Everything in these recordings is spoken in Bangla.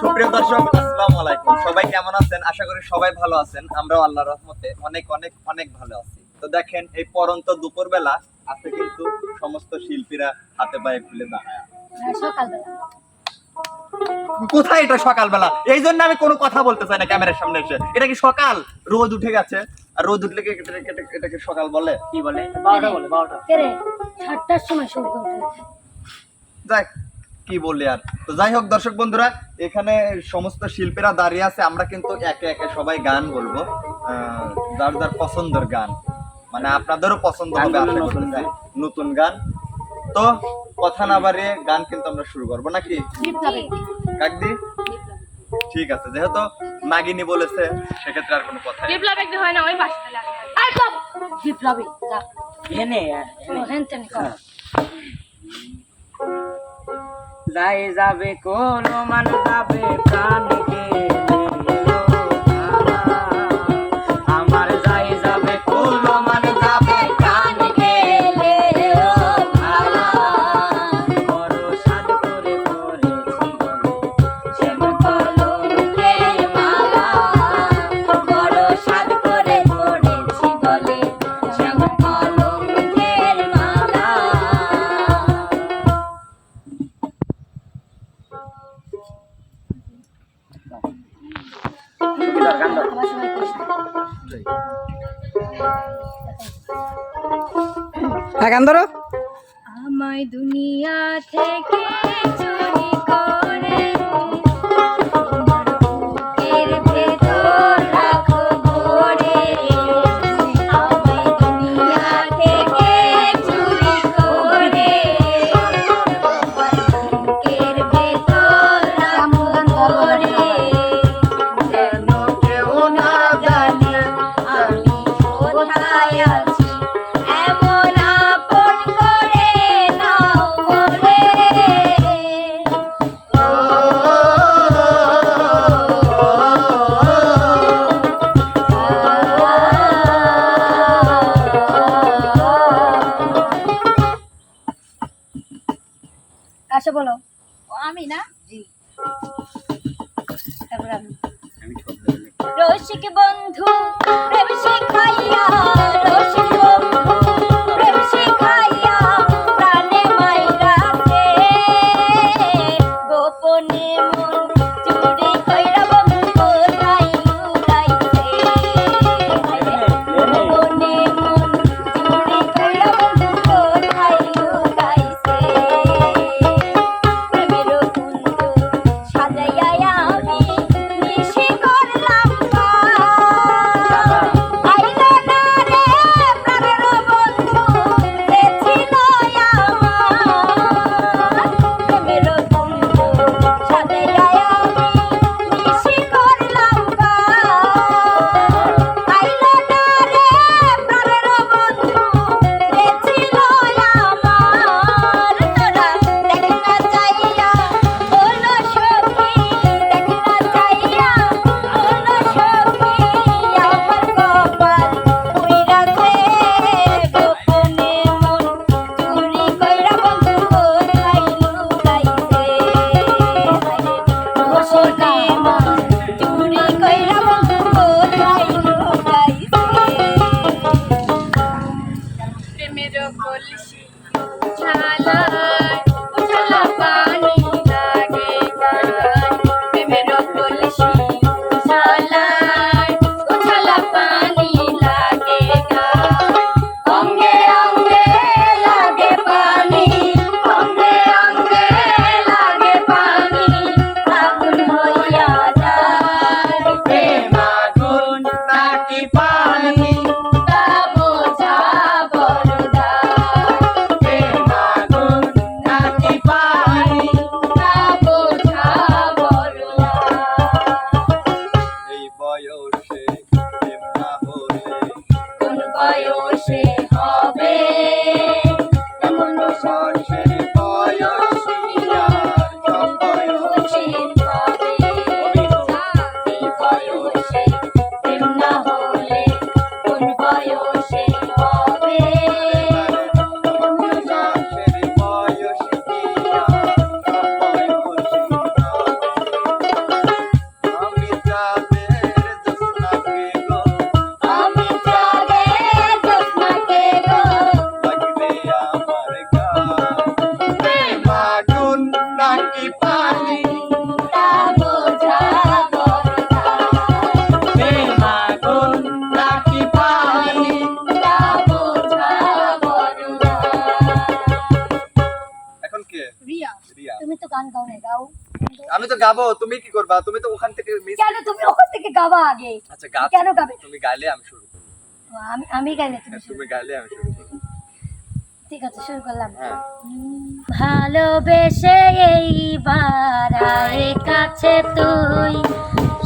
সুপ্রিয় দর্শক আসসালামু আলাইকুম। সবাই কেমন আছেন? আশা করি সবাই ভালো আছেন। আমরাও আল্লাহর রহমতে অনেক অনেক অনেক ভালো আছি। তো দেখেন এই পরন্ত দুপুর বেলা আছে কিন্তু সমস্ত শিল্পীরা হাতে পায়ে খুলে দাঁড়ায় কোথায় এটা সকালবেলা? এই জন্য আমি কোনো কথা বলতে চাই না ক্যামেরার সামনে এসে। এটা কি সকাল? রোদ উঠে গেছে। আর রোদ উঠলে কি এটা- এটা- এটাকে সকাল বলে? কি বলে? বারোটা বলে বারোটা। সাতটার সময় সূর্য ওঠে। যাক কি বললি আর? তো যাই হোক দর্শক বন্ধুরা এখানে সমস্ত শিল্পীরা দাঁড়িয়ে আছে আমরা কিন্তু একে একে সবাই গান বলব। আহ, যার যার পছন্দের গান। মানে আপনাদেরও পছন্দ হবে নতুন গান। তো কথা না বাড়িয়ে গান কিন্তু আমরা শুরু করব নাকি? কাকদি? ঠিক আছে যেহেতু নাগিনী বলেছে সেক্ষেত্রে আর কোনো কথা নেই। বিপ্লব একদিন হয় না ওই পাশে লাগে বিপ্লবী এনে তেন কর যাই যাবে কোন মান যাবে প্রাণ গান ধরো। আমায় দুনিয়া থেকে চুরি আচ্ছা বলো। আমি না? জি। তারপর আমি। রসিক বন্ধু প্রেম শিখাইয়া রসিক Krishna আমি তো গাবো তুমি কি করবা? তুমি তো ওখান থেকে কেন তুমি ওখান থেকে গাবা আগে? আচ্ছা গাও কেন গাবে? তুমি গাইলে আমি শুরু আমি আমি গাইলে তুমি হ্যাঁ, তুমি গাইলে আমি শুরু ঠিক আছে শুরু করলাম। হ্যাঁ। ভালোবেসে এইবার কাছে তুই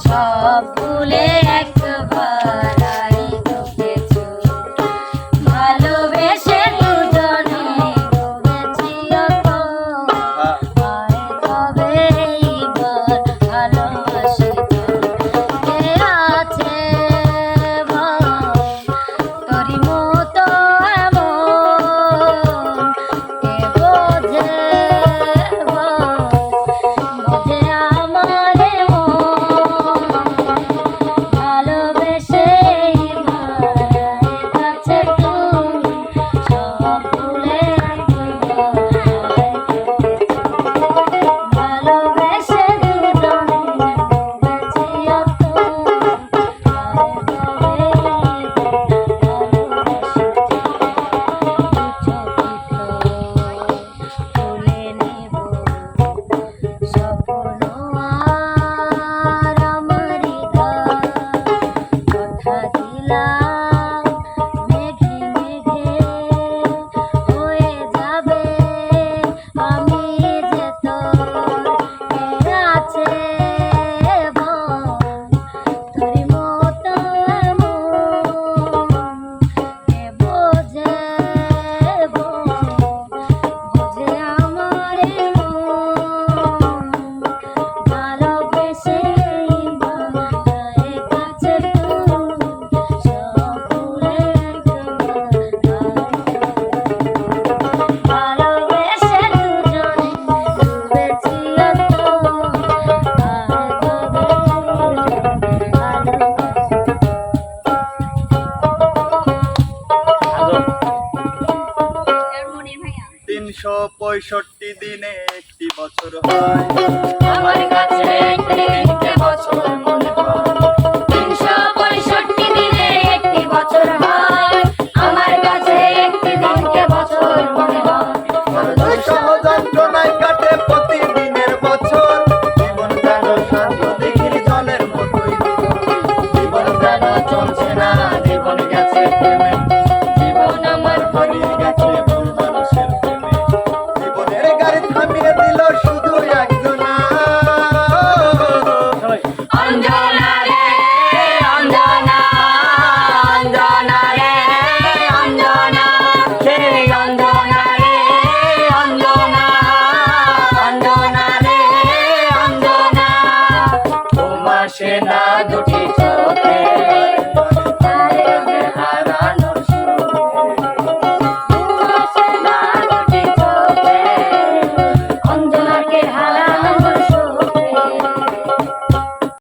সব ভুলে একবার। পঁয়ষট্টি দিনে একটি বছর হয়। আমার কাছে একটি বছর মনে হয়। আসে না দুটি